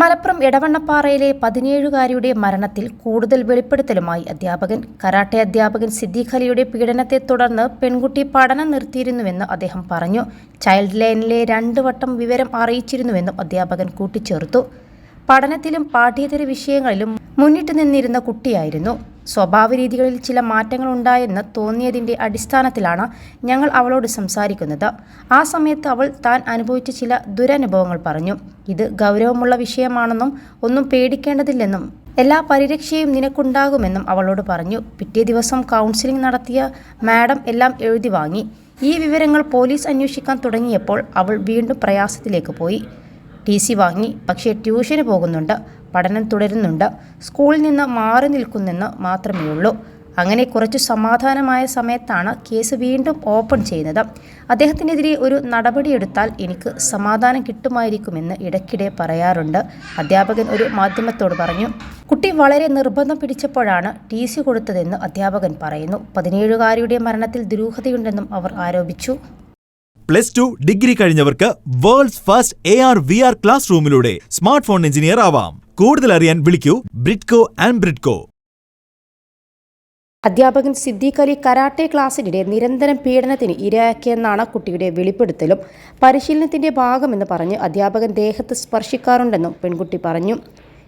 മലപ്പുറം എടവണ്ണപ്പാറയിലെ പതിനേഴുകാരിയുടെ മരണത്തിൽ കൂടുതൽ വെളിപ്പെടുത്തലുമായി അധ്യാപകൻ. കരാട്ടെ അധ്യാപകൻ സിദ്ദീഖ് അലിയുടെ പീഡനത്തെ തുടർന്ന് പെൺകുട്ടി പഠനം നിർത്തിയിരുന്നുവെന്ന് അദ്ദേഹം പറഞ്ഞു. ചൈൽഡ് ലൈനിലെ രണ്ട് വട്ടം വിവരം അറിയിച്ചിരുന്നുവെന്നും അധ്യാപകൻ കൂട്ടിച്ചേർത്തു. പഠനത്തിലും പാഠ്യേതര വിഷയങ്ങളിലും മുന്നിട്ട് നിന്നിരുന്ന കുട്ടിയായിരുന്നു. സ്വഭാവ രീതികളിൽ ചില മാറ്റങ്ങൾ ഉണ്ടായെന്ന് തോന്നിയതിന്റെ അടിസ്ഥാനത്തിലാണ് ഞങ്ങൾ അവളോട് സംസാരിക്കുന്നത്. ആ സമയത്ത് അവൾ താൻ അനുഭവിച്ച ചില ദുരനുഭവങ്ങൾ പറഞ്ഞു. ഇത് ഗൗരവമുള്ള വിഷയമാണെന്നും ഒന്നും പേടിക്കേണ്ടതില്ലെന്നും എല്ലാ പരിരക്ഷയും നിനക്കുണ്ടാകുമെന്നും അവളോട് പറഞ്ഞു. പിറ്റേ ദിവസം കൗൺസിലിംഗ് നടത്തിയ മാഡം എല്ലാം എഴുതി വാങ്ങി. ഈ വിവരങ്ങൾ പോലീസ് അന്വേഷിക്കാൻ തുടങ്ങിയപ്പോൾ അവൾ വീണ്ടും പ്രയാസത്തിലേക്ക് പോയി. ടി സി വാങ്ങി. പക്ഷേ ട്യൂഷന് പോകുന്നുണ്ട്. പഠനം തുടരുന്നുണ്ട്. സ്കൂളിൽ നിന്ന് മാറി നിൽക്കുന്നെന്ന് മാത്രമേ ഉള്ളൂ അങ്ങനെ കുറച്ച് സമാധാനമായ സമയത്താണ് കേസ് വീണ്ടും ഓപ്പൺ ചെയ്യുന്നത്. അദ്ദേഹത്തിനെതിരെ ഒരു നടപടിയെടുത്താൽ എനിക്ക് സമാധാനം കിട്ടുമായിരിക്കുമെന്ന് ഇടയ്ക്കിടെ പറയാറുണ്ട്. അധ്യാപകൻ ഒരു മാധ്യമത്തോട് പറഞ്ഞു കുട്ടി വളരെ നിർബന്ധം പിടിച്ചപ്പോഴാണ് ടി സി കൊടുത്തതെന്ന് അധ്യാപകൻ പറയുന്നു. പതിനേഴുകാരിയുടെ മരണത്തിൽ ദുരൂഹതയുണ്ടെന്നും അവർ ആരോപിച്ചു. Plus two degree കഴിഞ്ഞവർക്ക് world's first A R V R classroom smart phone engineer ആവാം. കൂടുതൽ അറിയാൻ വിളിക്കൂ ബ്രിഡ്കോ ആൻഡ് ബ്രിഡ്കോ അധ്യാപകൻ സിദ്ദീഖ് അലി കരാട്ടെ ക്ലാസ്സിനിടെ നിരന്തരം പീഡനത്തിന് ഇരയാക്കിയെന്നാണ് കുട്ടിയുടെ വെളിപ്പെടുത്തലും. പരിശീലനത്തിന്റെ ഭാഗമെന്ന് പറഞ്ഞ് അധ്യാപകൻ ദേഹത്ത് സ്പർശിക്കാറുണ്ടെന്നും പെൺകുട്ടി പറഞ്ഞു.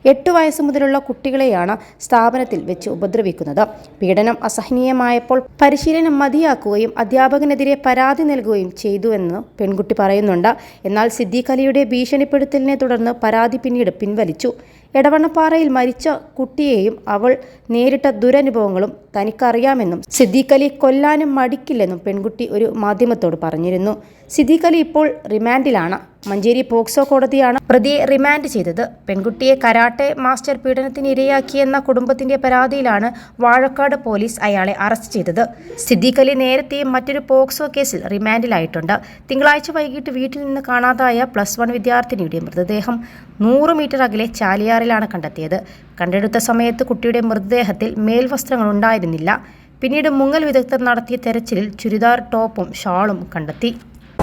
എട്ട് വയസ്സ് മുതലുള്ള കുട്ടികളെയാണ് സ്ഥാപനത്തിൽ വെച്ച് ഉപദ്രവിക്കുന്നത്. പീഡനം അസഹനീയമായപ്പോൾ പരിശീലനം മതിയാക്കുകയും അധ്യാപകനെതിരെ പരാതി നൽകുകയും ചെയ്തുവെന്ന് പെൺകുട്ടി പറയുന്നുണ്ട്. എന്നാൽ സിദ്ദീഖ് അലിയുടെ ഭീഷണിപ്പെടുത്തലിനെ തുടർന്ന് പരാതി പിന്നീട് പിൻവലിച്ചു. എടവണ്ണപ്പാറയിൽ മരിച്ച കുട്ടിയെയും അവൾ നേരിട്ട ദുരനുഭവങ്ങളും തനിക്കറിയാമെന്നും സിദ്ദീഖ് അലി കൊല്ലാനും മടിക്കില്ലെന്നും പെൺകുട്ടി ഒരു മാധ്യമത്തോട് പറഞ്ഞിരുന്നു. സിദ്ദീഖ് അലി ഇപ്പോൾ റിമാൻഡിലാണ്. മഞ്ചേരി പോക്സോ കോടതിയാണ് പ്രതിയെ റിമാൻഡ് ചെയ്തത്. പെൺകുട്ടിയെ കരാട്ടെ മാസ്റ്റർ പീഡനത്തിനിരയാക്കിയെന്ന കുടുംബത്തിന്റെ പരാതിയിലാണ് വാഴക്കാട് പോലീസ് അയാളെ അറസ്റ്റ് ചെയ്തത്. സിദ്ദീഖ് അലി നേരത്തെയും മറ്റൊരു പോക്സോ കേസിൽ റിമാൻഡിലായിട്ടുണ്ട്. തിങ്കളാഴ്ച വൈകിട്ട് വീട്ടിൽ നിന്ന് കാണാതായ പ്ലസ് വൺ വിദ്യാർത്ഥിനിയുടെ മൃതദേഹം നൂറ് മീറ്റർ അകലെ ചാലിയാറിലാണ് കണ്ടെത്തിയത്. കണ്ടെടുത്ത സമയത്ത് കുട്ടിയുടെ മൃതദേഹത്തിൽ മേൽവസ്ത്രങ്ങൾ ഉണ്ടായിരുന്നില്ല. പിന്നീട് മുങ്ങൽ വിദഗ്ധർ നടത്തിയ തെരച്ചിലിൽ ചുരിദാർ ടോപ്പും ഷാളും കണ്ടെത്തി.